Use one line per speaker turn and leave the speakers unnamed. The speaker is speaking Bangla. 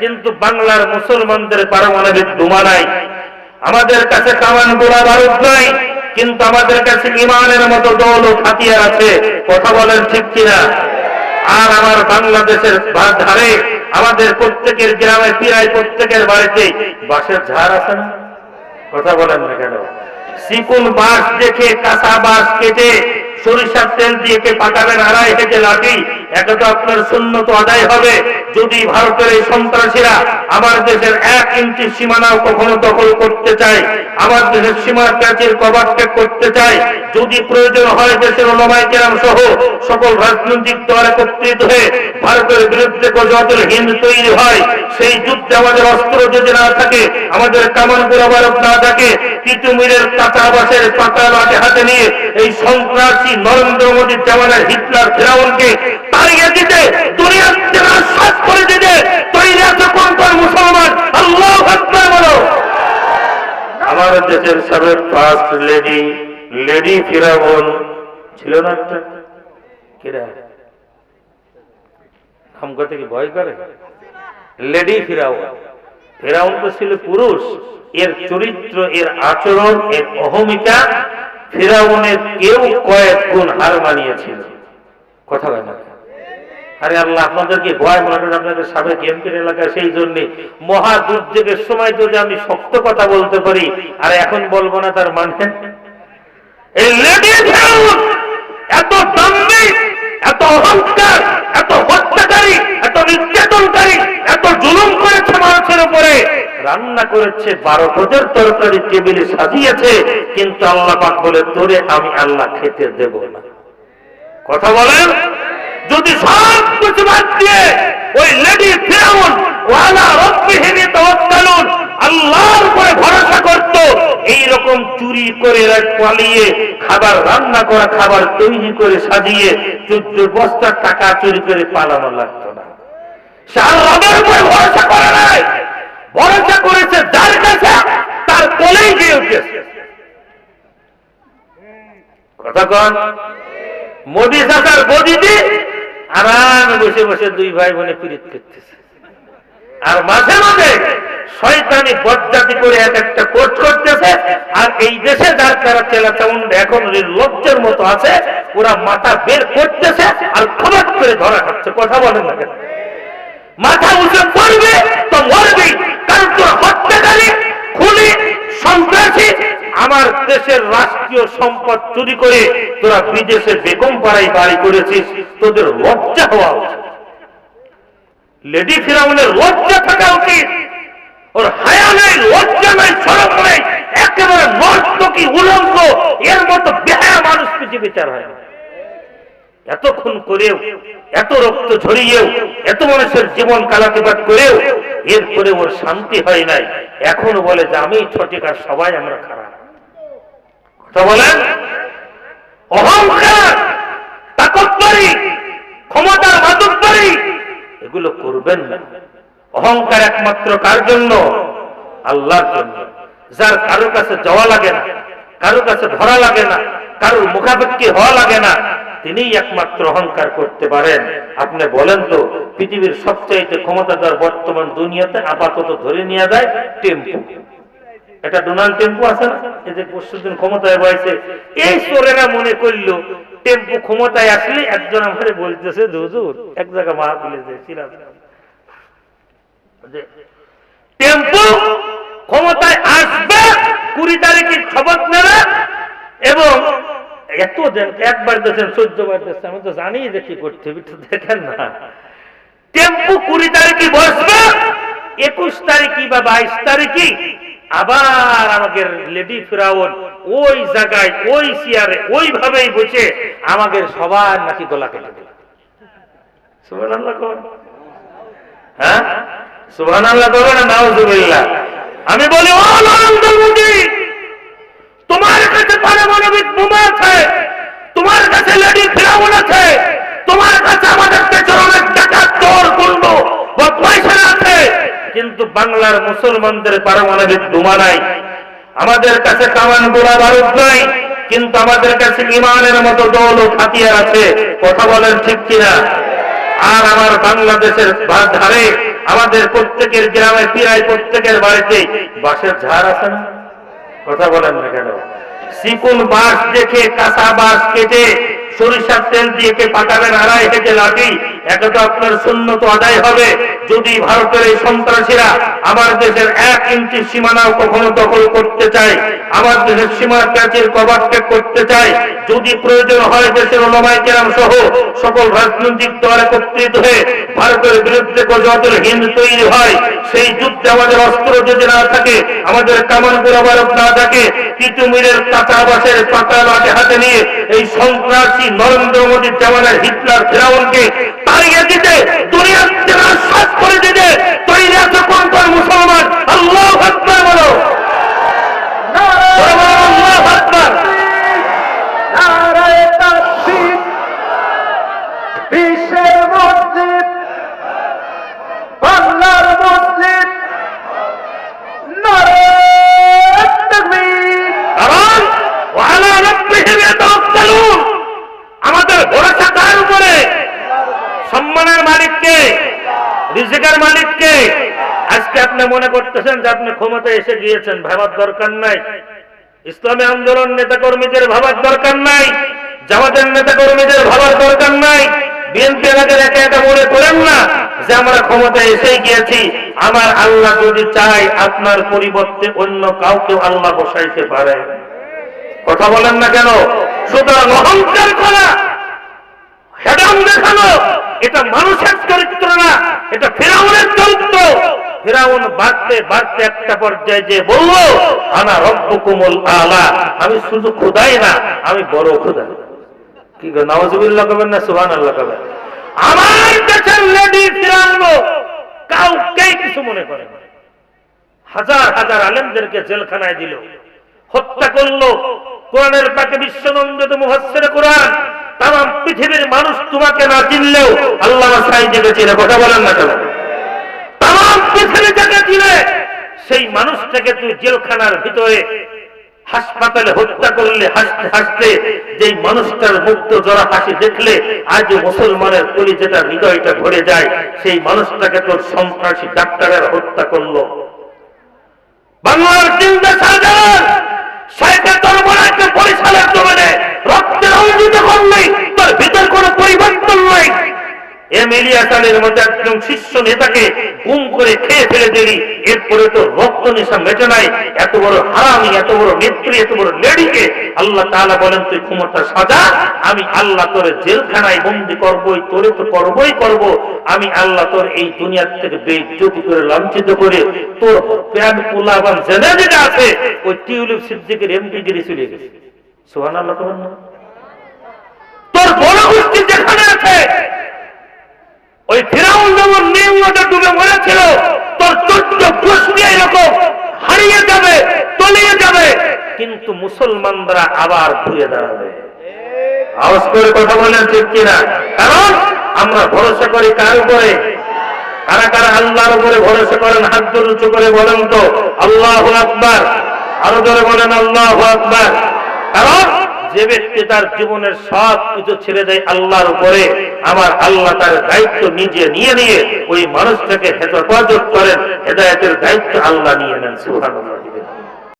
কিন্তু বাংলার মুসলমানদের পারমাণবিক বোমা নাই। আমাদের কাছে কামান গোলা বারুদ নাই, কিন্তু আমাদের কাছে ইমানের মতো দৌলত হাতিয়ার আছে। কথা বলেন ঠিক কিনা? আর আমার বাংলাদেশের ধারে আমাদের প্রত্যেকের গ্রামে প্রায় প্রত্যেকের বাড়িতে বাঁশের ঝাড় আছে না? কথা বলেন না কেন? চিকুন বাঁশ দেখে কাঁচা বাঁশ কেটে সরিষার তেল দিয়ে পাকাবেন, আড়াই থেকে লাঠি, একে তো আপনার শূন্য তো আদায় হবে। যদি ভারতের এই সন্ত্রাসীরা আমার দেশের এক ইঞ্চি সীমানাও কখনো দখল করতে চায়, আমার দেশের সীমার প্রাচীর কভারটা করতে চায়, যদি প্রয়োজন হয় দেশের কেরাম সহ সকল রাজনৈতিক দল একত্রিত হয়ে ভারতের বিরুদ্ধে গজওয়াতুল হিন্দ তৈরি হয়, সেই যুদ্ধে আমাদের অস্ত্র যদি না থাকে, আমাদের কামান গোলাবারক না থাকে, তিতুমিরের কাঁচা বাসের পাতা লাঠি হাতে নিয়ে এই সন্ত্রাসী নরেন্দ্র মোদীর জামানার হিটলার ফেরাউনকে তাড়িয়ে দিতে সাবেক ফার্স্ট লেডি লেডি ফিরাউন, ছিল না একটা? কিরা ভয় করে? লেডি ফিরাউন। ফেরাউন তো ছিল পুরুষ। এর চরিত্র, এর আচরণ, এর অহমিকা ফেরাউনের কেউ কয়েক গুণ হার মানিয়েছিল। কথা বলে আরে আল্লাহ, আপনাদেরকে ভয় মনে করেন, আপনাদের সাবেক এমপির এলাকায় সেই জন্য। মহা দুর্যোগের সময় যদি আমি শক্ত কথা বলতে পারি, আর এখন বলব না তার মানে। ফেরাউন এত এত অহংকার, এত হত্যাকারী, এত নির্যাতনকারী, এত জুলুম করেছে মানুষের উপরে। রান্না করেছে, বারো তরকারি টেবিলে সাজিয়েছে, কিন্তু আল্লাহ বলে, তোরে আমি আল্লাহ খেতে দেব না। কথা বলেন? যদি সব কিছু বাদ দিয়ে ওই লেডি ফিরাউন, ওয়ালা রব্বিহিনি তাওয়াক্কালুন, আল্লাহর উপরে ভরসা করত এই রকম চুরি করে পালিয়ে খাবার রান্না করা, খাবার তৈরি করে সাজিয়ে চোদ্দ বস্তার টাকা চুরি করে পালানো লাগতো না। সার রবের উপরে ভরসা করে নাই। ভরসা করেছে যার কাছে, তার কোলেই গিয়ে উঠেছে। কথা কন? মোদি সাসার বদিদি আরামে বসে বসে দুই ভাই বোনে পীড়িত করতেছে আর মাঝে মাঝে শয়তানি বজ্জাতি করে এক একটা কোর্ট করতেছে, আর এই দেশে যার তারা চেলা চাউন্ড এখন লজ্জার মতো আছে, ওরা মাথা বের করতেছে আর খবর করে ধরা খাচ্ছে, কথা বলেন না কেন? মাথা উঠে পড়বে তো মরবে, কারণ তোর হত্যাকারী, খুনি, সন্ত্রাসী আমার দেশের রাষ্ট্রীয় সম্পদ চুরি করে তোরা বিদেশে বেগম পাড়ায় বাড়ি করেছিস তোদের লজ্জা হওয়া উচিত। লেডি ফিরাউনের লজ্জা থাকা উচিত। ওর হায়া নেই, লজ্জা নাই, সরব নেই, একেবারে নর্তকী উলঙ্গ, এর মতো বেহায়া মানুষ পৃথিবী বিচার হয় না। এত করেও, এত রক্ত ঝরিয়েও, এত মানুষের জীবন কালাতিপাত করেও, এরপরে ওর শান্তি হয় নাই। এখন বলে যে, আমি আর সবাই আমরা খারাপ। কথা বলেন? অহংকার! এগুলো করবেন না। অহংকার একমাত্র কার জন্য? আল্লাহর জন্য। যার কারও কাছে যাওয়া লাগে না, কারও কাছে ধরা লাগে না, কারোর মুখাপেক্ষি হওয়া লাগে না তিনি একমাত্র অহংকার করতে পারেন। আপনি বলেন তো, পৃথিবীর সবচাইতে ক্ষমতাদার বর্তমান দুনিয়াতে আপাতত ধরে নিয়ে যায় টেম্পু। এটা ডোনাল্ড টেম্পু আছে না? এই যে পরশুদিন ক্ষমতায় বয়েছে এই চোরেরা মনে করল টেম্পু ক্ষমতায় আসলে একজন আমারে বলতেছে যে, হুজুর এক জায়গা মা বলে ছিলাম যে টেম্পু ক্ষমতায় আসবে কুড়ি তারিখে শপথ নেবে এবং এত একবার দেখেন চোদ্দ বার দেখছেন আমি তো জানি যে কি করতে দেখেন না। টেম্পু কুড়ি তারিখে বসবে একুশ তারিখে বা বাইশ তারিখে আবার আমাদের লেডি ফিরাউন ওই জায়গায়, ওই চেয়ারে, ওইভাবেই বসে আমাদের সবার নাকি গলা কেটে হ্যাঁ? আমি বলি তোমার কাছে পারমাণবিক বোমা আছে, তোমার কাছে লেডি ফিরাউন আছে, তোমার কাছে আমাদের কিন্তু বাংলার মুসলমানদের পারমাণবিক বোমা নাই। আমাদের কাছে কামান গোলা বারুদ নাই, কিন্তু আমাদের কাছে ইমানের মতো দৌলত হাতিয়ার আছে। কথা বলেন ঠিক কিনা? আর আমার বাংলাদেশের ধারে আমাদের প্রত্যেকের গ্রামে প্রায় প্রত্যেকের বাড়িতে বাঁশের ঝাড় আছে না? কথা বলেন না কেন? চিকুন বাঁশ দেখে কাঁচা বাঁশ কেটে সরিষার তেল দিয়ে পাকাবেন, আড়াই হেঁটে লাঠি, একে তো আপনার তো আদায় হবে। যদি ভারতের এই সন্ত্রাসীরা আমার দেশের এক ইঞ্চি সীমানাও কখনো দখল করতে চায়, আমার দেশের সীমার প্রাচীর কবাটকে করতে চায়, যদি প্রয়োজন হয় দেশের ওলামাই কেরাম সহ সকল রাজনৈতিক দল একত্রিত হয়ে ভারতের বিরুদ্ধে গজওয়াতুল হিন্দ তৈরি হয়, সেই যুদ্ধে আমাদের অস্ত্র যদি না থাকে, আমাদের কামান গোলাবারক না থাকে, তিতুমিরের কাঁচা বাসের পাতা লাঠি হাতে নিয়ে এই সন্ত্রাসী নরেন্দ্র মোদীর জামানার হিটলার ফেরাউনকে তাড়িয়ে দিতে দুনিয়ার থেকে শ্বাস করে দিতে তৈরি আছে কোন কোন মুসলমান আল্লাহ আকবার বলো বলো, বলো, আল্লাহু আকবার।
নারায়ে তাকবীর বিশ্বের মসজিদ বাংলার মসজিদ নারায়ে তাকবীর
কারণ ওয়ালা রাব্বিহিম ইয়াতাওয়াক্কালুন আমাদের ভরসা কার উপরে সম্মানের মালিককে রিজিকের মালিককে আজকে আপনি মনে করতেছেন যে আপনি ক্ষমতায় এসে গিয়েছেন, ভাবার দরকার নাই। ইসলামী আন্দোলন নেতা কর্মীদের ভাবার দরকার নাই, জামাতের নেতা কর্মীদের ভাবার দরকার নাই, বিএনপি এলাকার একা একা মনে করেন না যে আমরা ক্ষমতায় এসেই গিয়েছি। আমার আল্লাহ যদি চায়, আপনার পরিবর্তে অন্য কাউকে আল্লাহ বসাইতে পারে। কথা বলেন না কেন? সুতরাং অহংকার করা হেডাম দেখানো এটা মানুষের চরিত্র না, এটা ফেরাউনের চরিত্র। ফেরাউন বাড়তে বাড়তে একটা পর্যায়ে যে বলল, আনা রব্বকুমুল আলা আমি শুধু খোদাই না, আমি বড় খোদা। কি নওয়াজুবিল্লাহ কবেন না, সুবহানাল্লাহ কবেন? আমার দেশের লেডি ফেরাউন কাউকে কিছু মনে করে হাজার হাজার আলেমদেরকে জেলখানায় দিল, হত্যা করল। কোরআনের পাকে বিশ্বনন্দিত মুহাসসির কোরআন, তাম পৃথিবীর মানুষ তোমাকে না চিনলেও আল্লাহ সাই চিনে কথা বলেন না কেন? চিনে সেই মানুষটাকে তুই জেলখানার ভিতরে হাসপাতালে হত্যা করলে, হাসতে হাসতে যেই মানুষটার মুক্ত জরা হাসি দেখলে আজ মুসলমানের কলিজেটা, হৃদয়টা ভরে যায়। সেই মানুষটাকে তোর সন্ত্রাসী ডাক্তারের হত্যা করল। বাংলার চিন্তা সাজান সাইকে তোর বড় একটা পরিচালক জমানে রক্তের অঙ্কিত করলেই তোর ভিতর কোনো পরিবর্তন নাই। এম ইলিয়াসানের মতো একজন নেতাকে গুম করে খেয়ে ফেলে দিলি এরপরে তো রক্ত নেশা মেটে নাই। এত বড় হারামি, এত বড় নেত্রী, এত বড় লেডিকে আল্লাহ তাআলা বলেন, তুই ক্ষমতা সাজা, আমি আল্লাহ তোর জেলখানায় বন্দি করবই, তোরে তো করবই করব। আমি আল্লাহ তোর এই দুনিয়ার থেকে বেজ্জতি করে লাঞ্ছিত করে তোর প্যান জেনে যেটা আছে, ওই টিউলিপ সিদ্দিকের এমপি গিরি চলে গেছে? সোহান আল্লাহ তোর বড় ওই ফিরাউন যেমন নিয়মটা ডুবে মরেছিল, তোর চোদ্দ গোষ্ঠী এরকম হারিয়ে যাবে, তলিয়ে যাবে, কিন্তু মুসলমানরা আবার ঘুরে দাঁড়াবে। আওয়াজ করে কথা বলেন ঠিক কিনা? কারণ আমরা ভরসা করি কার উপরে? কারা কারা আল্লাহর উপরে ভরসা করেন? হাত উঁচু করে বলেন তো। আল্লাহ আকবার। আরও জোরে বলেন, আল্লাহ আকবার। কারণ যে ব্যক্তি তার জীবনের সব কিছু ছেড়ে দেয় আল্লাহর উপরে, আমার আল্লাহ তার দায়িত্ব নিজে নিয়ে নিয়ে ওই মানুষটাকে হেফাজত করেন, হেদায়তের দায়িত্ব আল্লাহ নিয়ে নেন, সুবহানাল্লাহ।